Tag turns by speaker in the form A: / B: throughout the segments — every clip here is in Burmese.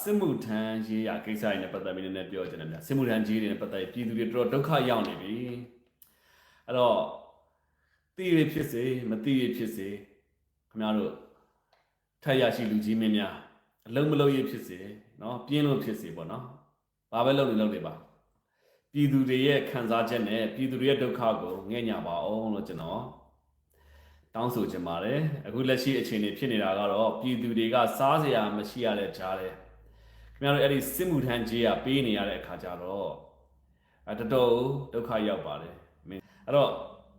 A: စစ်မှုထမ်းရေးရာကိစ္စတွေနဲ့ပတ်သက်ပြီးနည်းနည်းပြောချင်တယ်ဗျစစ်မှုထမ်းကြီးတွေနဲ့ပတ်သက်ပြီးပြည်သူတွေတော်တော်ဒုက္ခရောက်နေပြီအဲ့တော့သိရဖြစ်စေမသိရဖြစ်စေခင်ဗျားတို့ထက်ရရှိလူကြီးမင်းများအလုံးမလုံးရဖြစ်စေเนาะပြင်းလို့ဖြစ်စေပေါ့เนาะဘာပဲလုပ်နေလုပ်နေပါပြည်သူတွေရဲ့ခံစားချက်နဲ့ပြည်သူတွေရဲ့ဒုက္ခကိုငဲ့ညပါအောင်လို့ကျွန်တော် တောင်းဆိုချင်ပါတယ်အခုလက်ရှိအခြေအနေဖြစ်နေတာကတော့ပြည်သူတွေကစားစရာမရှိရတဲ့ကြားတယ်ခင်ဗျားတို့အဲ့ဒီစစ်မှုထမ်းကြီးကပေးနေရတဲ့အခါကျတော့အတတော်ဒုက္ခရောက်ပါတယ်မင်းအဲ့တော့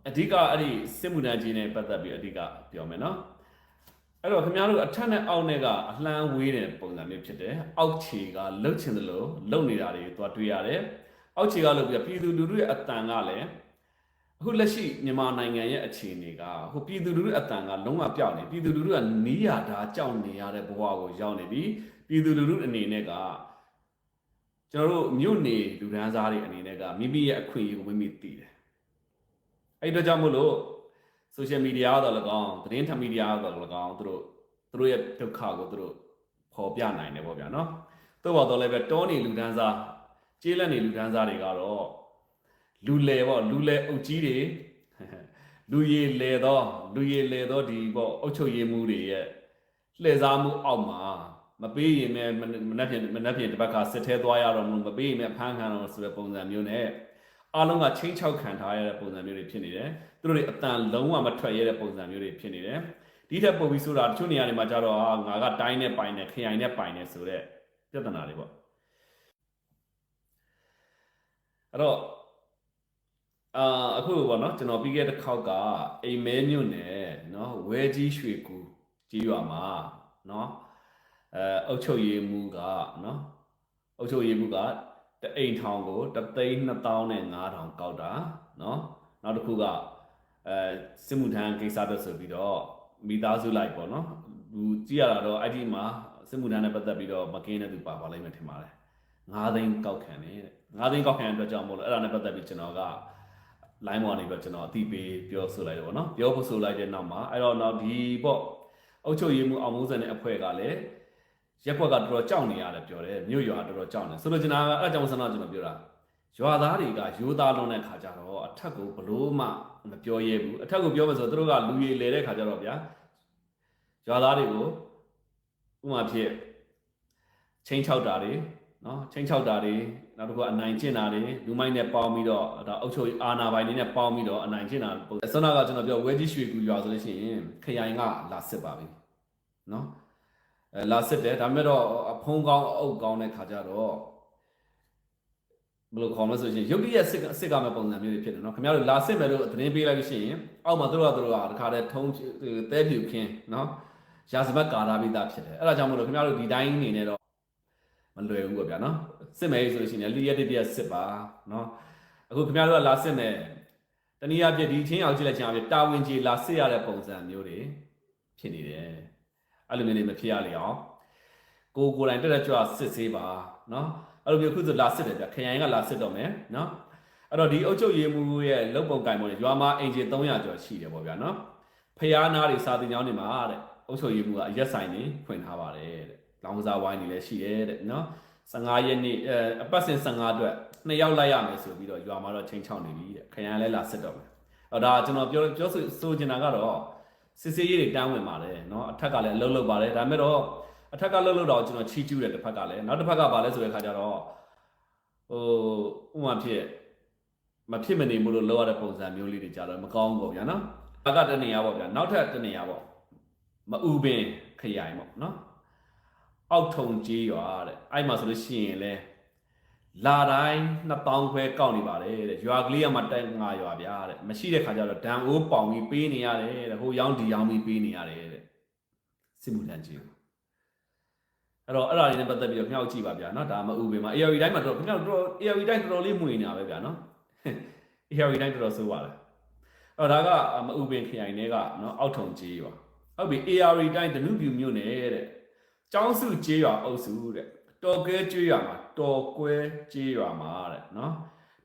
A: အဓိကအဲ့ဒီစစ်မှုထမ်းကြီးနဲ့ပတ်သက်ပြီးအဓိကပြောမယ်နော်အဲ့တော့ခင်ဗျားတို့အထက်နဲ့အောက်နဲ့ကအလှမ်းဝေးတဲ့ပုံစံမျိုးဖြစ်တယ်အောက်ခြေကလှုပ်ချင်တယ်လို့လှုပ်နေတာတွေသွားတွေ့ရတယ်အောက်ခြေကလှုပ်ပြီးပြည်သူလူထုရဲ့အတန်ကလည်း အခုလက်ရှိမြန်မာနိုင်ငံရဲ့အခြေအနေကဟိုပြည်သူလူထုအတန်ကလုံးဝပြောင်းနေပြည်သူလူထုကနီးရတာကြောက်နေရတဲ့ဘဝကိုရောက်နေပြီပြည်သူလူထုအနေနဲ့ကကျွန်တော်တို့မြို့နေလူဒန်းစားတွေအနေနဲ့ကမိမိရဲ့အခွင့်အရေးကိုမိမိသိတယ်အဲ့ဒီတော့ကြောင့်မို့လို့ social media တော့၎င်းသတင်းထမီဒီယာတော့၎င်းသူတို့သူတို့ရဲ့ဒုက္ခကိုသူတို့ပေါ်ပြနိုင်တယ်ပေါ့ဗျာနော်သို့ပါတော့လည်းပဲတောနေလူဒန်းစားကျေးလက်နေလူဒန်းစားတွေကတော့ လူလေပေါ့လူလေအုပ်ကြီးတွေလူရည်လေတော့လူရည်လေတော့ဒီပေါ့အုပ်ချုပ်ရေးမှုတွေရဲ့လှည့်စားမှုအောက်မှာမပေးရင်လည်းမနက်ဖြန်မနက်ဖြန်တစ်ပတ်ကစစ်ထဲသွားရတော့မလို့မပေးရင်လည်းဖမ်းခံတော့ဆိုတဲ့ပုံစံမျိုးနဲ့အားလုံးကချင်းချောက်ခံထားရတဲ့ပုံစံမျိုးတွေဖြစ်နေတယ်သူတို့တွေအတန်လုံးဝမထွက်ရတဲ့ပုံစံမျိုးတွေဖြစ်နေတယ်ဒီထက်ပိုပြီးဆိုတာတချို့နေရာတွေမှာကြတော့အာငါကတိုင်းနဲ့ပိုင်နဲ့ခရိုင်နဲ့ပိုင်နဲ့ဆိုတဲ့ပြဿနာတွေပေါ့အဲ့တော့ အာအခုပေါ့နော်ကျွန်တော်ပြီးခဲ့တဲ့ခေါက်ကအိမ်မဲမြို့နယ်နော်ဝဲကြီးရွှေကူကြီးရွာမှာနော်အဲအုတ်ချုပ်ရေးမှုကနော်အုတ်ချုပ်ရေးမှုကတအိမ်ထောင်ကိုတသိန်း2000နဲ့9000ကောက်တာနော်နောက်တစ်ခုကအဲစစ်မှုထမ်းကိစ္စတက်ဆိုပြီးတော့မိသားစုလိုက်ပေါ့နော်လူကြည့်ရတာတော့အဲ့ဒီမှာစစ်မှုထမ်းနဲ့ပတ်သက်ပြီးတော့မကင်းတဲ့သူပါပါလိမ့်မယ်ထင်ပါတယ်9သိန်းကောက်ခံတယ်တဲ့9သိန်းကောက်ခံတဲ့အတွက်ကြောင့်မို့လို့အဲ့ဒါနဲ့ပတ်သက်ပြီးကျွန်တော်က line ပေါ်နေပြီးတော့ကျွန်တော်အတိပေးပြောဆိုလိုက်တယ်ပေါ့နော်ပြောဖို့ဆိုလိုက်တဲ့နောက်မှာအဲ့တော့နောက်ဒီပေါ့အုတ်ချုပ်ရေးမှုအောင်မိုးစံတဲ့အဖွဲ့ကလည်းရက်ကွက်ကတော်တော်ကြောက်နေရတယ်ပြောတယ်မြို့ရွာတော်တော်ကြောက်နေဆိုလို့ကျွန်တော်ကအဲ့ဒါကြောင့်ဆန္ဒကျွန်တော်ပြောတာရွာသားတွေကရိုးသားလွန်တဲ့ခါကြတော့အထက်ကိုဘလို့မှမပြောရဲဘူးအထက်ကိုပြောမယ်ဆိုတော့သူတို့ကလူရည်လေတဲ့ခါကြတော့ဗျာရွာသားတွေကိုဥမာဖြစ်ချင်းချောက်တာတွေနော်ချင်းချောက်တာတွေ နောက်တစ်ခုကအနိုင်ကျင့်တာတွေလူမိုက်နဲ့ပေါင်းပြီးတော့ဒါအုပ်ချုပ်ရေးအာဏာပိုင်တွေနဲ့ပေါင်းပြီးတော့အနိုင်ကျင့်တာပုံစံကကျွန်တော်ပြောဝဲကြီးရွှေကူရွာဆိုလို့ရှိရင်ခရိုင်ကလာစစ်ပါပြီနော်အဲလာစစ်တယ်ဒါပေမဲ့တော့အဖုံးကောင်းအုပ်ကောင်းတဲ့ခါကြတော့ဘယ်လိုခေါ်မလဲဆိုရင်ရုပ်တရက်စစ်ကစစ်ကမဲ့ပုံစံမျိုးတွေဖြစ်တယ်နော်ခင်ဗျားတို့လာစစ်မယ်လို့သတင်းပေးလိုက်လို့ရှိရင်အောက်မှာတို့ကတို့ကတခါတည်းထုံးတဲဖြူခင်းနော်ရာဇပတ်ကာလာပြီးသားဖြစ်တယ်အဲ့ဒါကြောင့်မို့လို့ခင်ဗျားတို့ဒီတိုင်းအနေနဲ့တော့မလွယ်ဘူးပေါ့ဗျာနော် စစ်မယ်ဆိုလို့ရှိရင်လီရက်တစ်ပြက်စစ်ပါနော်အခုခင်ဗျားတို့ကလာစစ်မယ်တနည်းအားဖြင့်ဒီချင်းအောင်ကြည့်လိုက်ချင်းအားဖြင့်တာဝန်ကြီးလာစစ်ရတဲ့ပုံစံမျိုးတွေဖြစ်နေတယ်အဲ့လိုမျိုးတွေမဖြစ်ရလေအောင်ကိုကိုယ်တိုင်တက်တက်ကြွစစ်ဆေးပါနော်အဲ့လိုမျိုးခုဆိုလာစစ်တယ်ဗျခရိုင်ကလာစစ်တော့မယ်နော်အဲ့တော့ဒီအုတ်ချုပ်ရေးမှုရဲ့လုပ်ပုံကင်ပုံတွေရွာမှာအင်ဂျင်300ကျော်ရှိတယ်ပေါ့ဗျာနော်ဖျားနာတွေစာတင်ကြောင်းတွေမှာတဲ့အုတ်ချုပ်ရေးမှုကအရက်ဆိုင်နေဖွင့်ထားပါတယ်တဲ့လောင်ကစားဝိုင်းနေလည်းရှိတယ်တဲ့နော် 15ရက်နေ့အဲအပတ်စဉ်15အတွက်နှစ်ယောက်လိုက်ရမယ်ဆိုပြီးတော့ရွာမှာတော့ချိန်ချောင်းနေပြီတဲ့ခရံလည်းလာစစ်တော့မယ်အော်ဒါကျွန်တော်ပြောပြောဆိုဆိုချင်တာကတော့စစ်စေးရေးတွေတန်းဝင်ပါတယ်နော်အထက်ကလည်းအလုပ်လုပ်ပါတယ်ဒါပေမဲ့တော့အထက်ကလှုပ်လှုပ်တော့ကျွန်တော်ချီးကျူးတယ်တစ်ဖက်ကလည်းနောက်တစ်ဖက်ကဘာလဲဆိုတဲ့ခါကျတော့ဟိုဥမာဖြစ်မဖြစ်မနေမလို့လောက်ရတဲ့ပုံစံမျိုးလေးတွေကြတော့မကောင်းဘူးပေါ့ဗျာနော်အကတနေရပေါ့ဗျာနောက်ထပ်တနေရပေါ့မအူပင်ခရိုင်ပေါ့နော် အောက်ထုံကြီးရွာတဲ့အဲ့မှာဆိုလို့ရှိရင်လဲလာတိုင်း2000ခွဲကောက်နေပါတယ်တဲ့ရွာကလေးကမှတိုက်ငါရွာဗျာတဲ့မရှိတဲ့ခါကျတော့ဒံအိုးပေါင်ပြီးပေးနေရတယ်တဲ့ဟိုရောင်းဒီရောင်းပြီးပေးနေရတယ်တဲ့စစ်မှုထမ်းကြီးအဲ့တော့အဲ့ဒါလေးနဲ့ပတ်သက်ပြီးတော့ခဏကြည့်ပါဗျာနော်ဒါမှဥပ္ပေမှာ ARV တိုင်းမှာတော့ခဏတော့ ARV တိုင်းတော်တော်လေးမှုနေတာပဲဗျာနော် ARV တိုင်းတော်တော်ဆိုးပါလေအဲ့တော့ဒါကမဥပ္ပေခရိုင်တွေကနော်အောက်ထုံကြီးရွာဟုတ်ပြီ ARV တိုင်းဒနုပြူမြို့နယ်တဲ့ ကျောင်းစုကျေးရွာအုပ်စုတဲ့တော်ကဲကျေးရွာမှာတော်ကွဲကျေးရွာမှာတဲ့နော်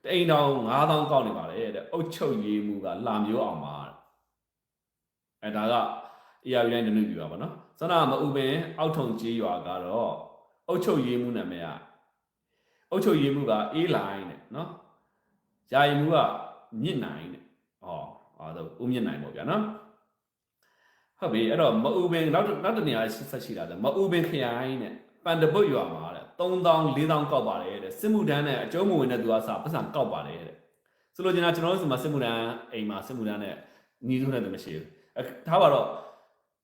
A: တိန်တောင်9000ကောက်နေပါတယ်တဲ့အုတ်ချုပ်ရေးမှုကလာမျိုးအောင်ပါတဲ့အဲဒါက AR တိုင်းတနုပြပါပါနော်စနာမဥပင်အောက်ထုံကျေးရွာကတော့အုတ်ချုပ်ရေးမှုနာမည်ကအုတ်ချုပ်ရေးမှုက A line တဲ့နော်ယာယီမှုကမြင့်နိုင်တဲ့ဟောအဲဒါဦးမြင့်နိုင်ပေါ့ဗျာနော် ဟုတ်ပြီအဲ့တော့မအူပင်နောက်နောက်တနေရာဆက်ရှိတာလဲမအူပင်ခရိုင်တဲ့ပန်တပုတ်ရွာမှာတဲ့3000 4000ကောက်ပါတယ်တဲ့စစ်မှုတန်းနဲ့အကျုံးမဝင်တဲ့သူကစာပတ်စံကောက်ပါတယ်တဲ့ဆိုလိုချင်တာကျွန်တော်တို့ဆီမှာစစ်မှုတန်းအိမ်မှာစစ်မှုတန်းနဲ့ညီးထုံးတဲ့သူမရှိဘူးထားပါတော့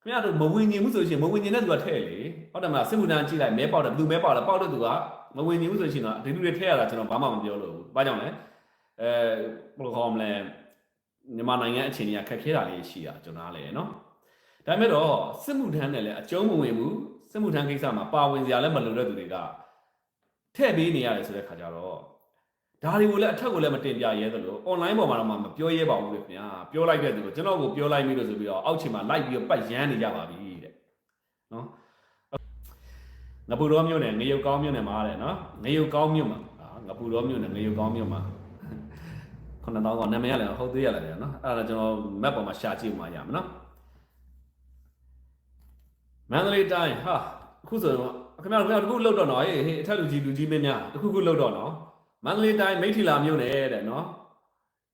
A: ခင်ဗျားတို့မဝင်ကျင်ဘူးဆိုရှင်မဝင်ကျင်တဲ့သူကထည့်လေဟုတ်တယ်မလားစစ်မှုတန်းကြည့်လိုက်မဲပေါက်တယ်ဘယ်သူမဲပေါက်လဲပေါက်တဲ့သူကမဝင်ကျင်ဘူးဆိုရှင်တော့ဒီလူတွေထည့်ရတာကျွန်တော်ဘာမှမပြောလို့ဘူးဘာကြောင့်လဲအဲဘယ်လိုခေါ်မလဲမြန်မာနိုင်ငံအခြေအနေကခက်ခဲတာလေးရှိတာကျွန်တော်လည်းနော် ဒါပေမဲ့တော့စစ်မှုထမ်းနဲ့လည်းအကျုံးမဝင်ဘူးစစ်မှုထမ်းကိစ္စမှာပါဝင်စရာလည်းမလိုတဲ့သူတွေကထဲ့ပေးနေရတယ်ဆိုတဲ့ခါကျတော့ဒါတွေကိုလည်းအထက်ကိုလည်းမတင်ပြရဲသလို online ပေါ်မှာတော့မပြောရဲပါဘူးလေခင်ဗျာပြောလိုက်တဲ့သူကကျွန်တော်ကိုပြောလိုက်ပြီလို့ဆိုပြီးတော့အောက်ခြေမှာလိုက်ပြီးတော့ပတ်ရမ်းနေကြပါပြီတဲ့နော်ငပူတော်မြို့နယ်ငရုတ်ကောင်းမြို့နယ်မှာတဲ့နော်ငရုတ်ကောင်းမြို့မှာအာငပူတော်မြို့နယ်ငရုတ်ကောင်းမြို့မှာခုနတော့ကနာမည်ရလဲဟုတ်သေးရလဲနော်အဲ့ဒါကျွန်တော် map ပေါ်မှာရှာကြည့်မှရမှာနော် မန္တလေးတိုင်းဟာအခုဆိုတော့ခင်ဗျားတို့ခင်ဗျားတို့တခုလောက်တော့နော်ဟေးဟေးအထက်လူကြီးလူကြီးမင်းများတခုခုလောက်တော့နော်မန္တလေးတိုင်းမိထီလာမြို့နယ်တဲ့နော်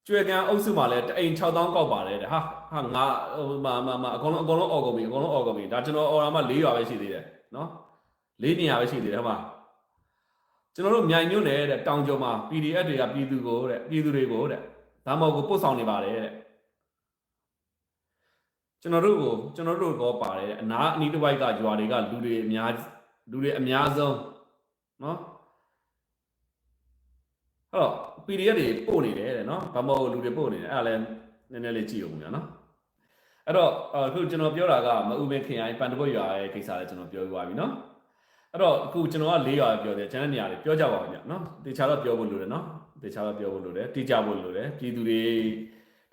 A: ကျွဲကန်အုပ်စုမှာလည်းတအိမ်6000ကောက်ပါတယ်တဲ့ဟာဟာငါဟိုမမမအကုန်လုံးအကုန်လုံးအော်ကုန်ပြီအကုန်လုံးအော်ကုန်ပြီဒါကျွန်တော်အော်ရမှာ၄ရွာပဲရှိသေးတယ်နော်၄နေရာပဲရှိသေးတယ်ဟုတ်မှာကျွန်တော်တို့မြိုင်မြို့နယ်တဲ့တောင်ကျော်မှာ PDF တွေကပြည်သူကိုတဲ့ပြည်သူတွေကိုတဲ့ဒါမှမဟုတ်ပို့ဆောင်နေပါတယ်တဲ့ ကျွန်တော်တို့ကိုကျွန်တော်တို့ကောပါတယ်တဲ့အနာအနီးတစ်ဝိုက်ကရွာတွေကလူတွေအများလူတွေအများဆုံးနော်အဲ့တော့ PDF တွေပို့နေတယ်တဲ့နော်ဘာမဟုတ်လူတွေပို့နေတယ်အဲ့ဒါလည်းနည်းနည်းလေးကြည့်အောင်ညာနော်အဲ့တော့အခုကျွန်တော်ပြောတာကမအူမင်းခင်ရိုင်းပန်တပုတ်ရွာရဲ့ကိစ္စလည်းကျွန်တော်ပြောပြပါပြီနော်အဲ့တော့အခုကျွန်တော်က၄ရွာပြောတယ်ကျန်တဲ့နေရာတွေပြောကြပါဦးညနော်တေချာတော့ပြောဖို့လိုတယ်နော်တေချာတော့ပြောဖို့လိုတယ်တိကျဖို့လိုတယ်ပြည်သူတွေ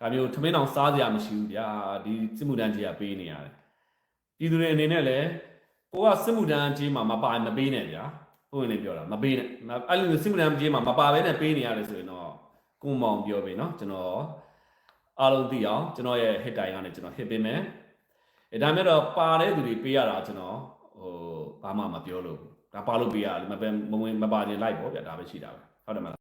A: ဒါမျိုးထမင်းအောင်စားကြရမရှိဘူးဗျာဒီစစ်မှုတန်းကြီးကပေးနေရတယ်ပြည်သူတွေအနေနဲ့လည်းကိုကစစ်မှုတန်းကြီးမှာမပါမပေးနဲ့ဗျာဟုတ်ရင်လည်းပြောတာမပေးနဲ့အဲ့လိုစစ်မှုတန်းကြီးမှာမပါဘဲနဲ့ပေးနေရတယ်ဆိုရင်တော့ကိုမောင်ပြောပြီနော်ကျွန်တော်အားလုံးသိအောင်ကျွန်တော်ရဲ့ hit တိုင်ကနေကျွန်တော် hit ပေးမယ်အဲဒါမဲ့တော့ပါတဲ့သူတွေပေးရတာကျွန်တော်ဟိုဘာမှမပြောလို့ဒါပါလို့ပေးရတယ်မပဲမဝင်မပါခြင်းလိုက်ပေါ့ဗျာဒါပဲရှိတာပဲဟုတ်တယ်မလား